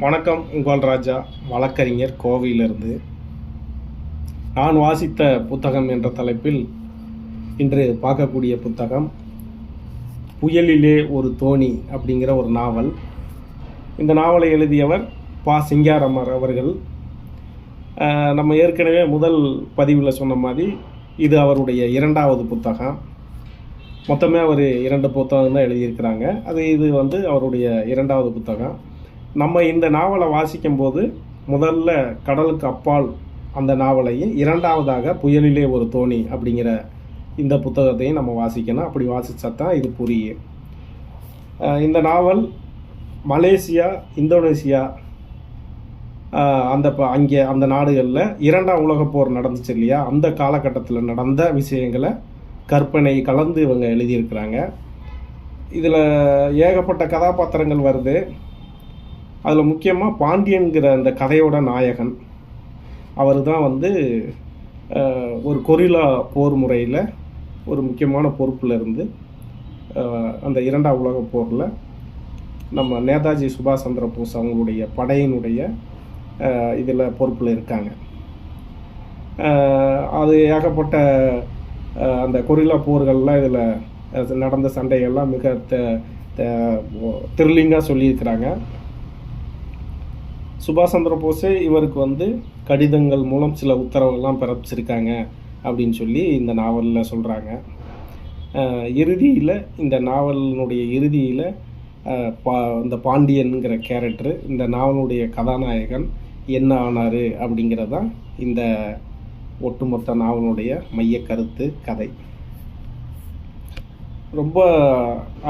வணக்கம் உங்கள் ராஜா. வழக்கறிஞர் கோவையிலிருந்து. நான் வாசித்த புத்தகம் என்ற தலைப்பில் இன்று பார்க்கக்கூடிய புத்தகம் புயலிலே ஒரு தோணி அப்படிங்கிற ஒரு நாவல். இந்த நாவலை எழுதியவர் பா. சிங்காரமர் அவர்கள். நம்ம ஏற்கனவே முதல் பதிவில் சொன்ன மாதிரி இது அவருடைய இரண்டாவது புத்தகம். மொத்தமே அவர் இரண்டு புத்தகம் தான் எழுதியிருக்கிறாங்க. அது இது வந்து அவருடைய இரண்டாவது புத்தகம். நம்ம இந்த நாவலை வாசிக்கும்போது முதல்ல கடலுக்கு அப்பால் அந்த நாவலையும் இரண்டாவதாக புயலிலே ஒரு தோணி அப்படிங்கிற இந்த புத்தகத்தையும் நம்ம வாசிக்கணும். அப்படி வாசித்தா தான் இது புரியும். இந்த நாவல் மலேசியா இந்தோனேசியா அந்த ப- அங்கே அந்த நாடுகளில் இரண்டாம் உலகப் போர் நடந்துச்சு இல்லையா? அந்த காலகட்டத்தில் நடந்த விஷயங்களை கற்பனை கலந்து இவங்க எழுதியிருக்கிறாங்க. இதில் ஏகப்பட்ட கதாபாத்திரங்கள் வருது. அதில் முக்கியமாக பாண்டியன்கிற அந்த கதையோட நாயகன் அவர் தான் வந்து ஒரு கொரில்லா போர் முறையில் ஒரு முக்கியமான பொறுப்பில் இருந்து அந்த இரண்டாம் உலக போரில் நம்ம நேதாஜி சுபாஷ் சந்திர போஸ் அவங்களுடைய படையினுடைய இதில் பொறுப்பில் இருக்காங்க. அது ஏகப்பட்ட அந்த கொரில்லா போர்கள்லாம் இதில் நடந்த சண்டைகள்லாம் மிக த்ரில்லிங்காக சொல்லியிருக்கிறாங்க. சுபாஷ் சந்திர போஸே இவருக்கு வந்து கடிதங்கள் மூலம் சில உத்தரவுகள்லாம் பிறப்பிச்சிருக்காங்க அப்படின்னு சொல்லி இந்த நாவலில் சொல்கிறாங்க இறுதியில் இந்த நாவலினுடைய இறுதியில் பா இந்த பாண்டியன்கிற கேரக்டரு இந்த நாவலுடைய கதாநாயகன் என்ன ஆனார் அப்படிங்கிறதான் இந்த ஒட்டுமொத்த நாவலுடைய மைய கருத்து கதை. ரொம்ப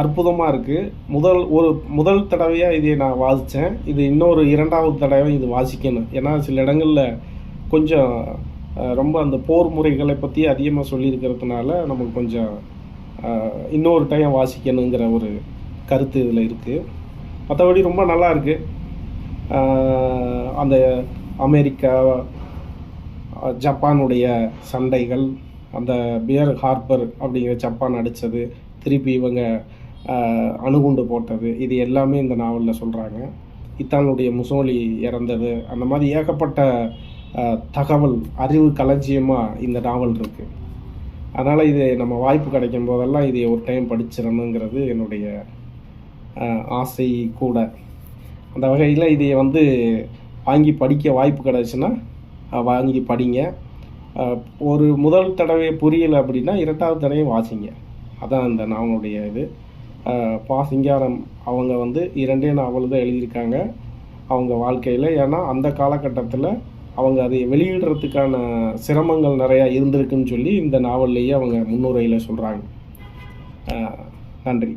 அற்புதமாக இருக்குது முதல் ஒரு முதல் தடவையாக இதை நான் வாசித்தேன் இது இன்னொரு இரண்டாவது தடவை இது வாசிக்கணும். ஏன்னா சில இடங்களில் கொஞ்சம் ரொம்ப அந்த போர் முறைகளை பற்றி அதிகமாக சொல்லியிருக்கிறதுனால நமக்கு கொஞ்சம் இன்னொரு டைம் வாசிக்கணுங்கிற ஒரு கருத்து இதில் இருக்குது மற்றபடி ரொம்ப நல்லா இருக்குது அந்த அமெரிக்கா ஜப்பானுடைய சண்டைகள் அந்த பியர் ஹார்பர் அப்படிங்கிற ஜப்பான் அடித்தது. திருப்பி இவங்க அணுகுண்டு போட்டது. இது எல்லாமே இந்த நாவலில் சொல்கிறாங்க இத்தானுடைய முசோலி இறந்தது. அந்த மாதிரி ஏகப்பட்ட தகவல் அறிவு களஞ்சியமாக இந்த நாவல் இருக்குது அதனால் இது நம்ம வாய்ப்பு கிடைக்கும் போதெல்லாம் இதை ஒரு டைம் படிச்சிடணுங்கிறது என்னுடைய ஆசை கூட. அந்த வகையில் இதை வந்து வாங்கி படிக்க வாய்ப்பு கிடச்சுன்னா வாங்கி படிங்க. ஒரு முதல் தடவை புரியலை அப்படின்னா இரண்டாவது தடவையும் வாசிங்க. அதான் அந்த நாவலுடைய இது. பா சிங்காரம் அவங்க வந்து இரண்டே நாவல் தான் எழுதியிருக்காங்க அவங்க வாழ்க்கையில். ஏன்னா அந்த காலகட்டத்தில் அவங்க அதை வெளியிடுறதுக்கான சிரமங்கள் நிறையா இருந்திருக்குன்னு சொல்லி இந்த நாவல்லையே அவங்க முன்னுரையில் சொல்கிறாங்க நன்றி.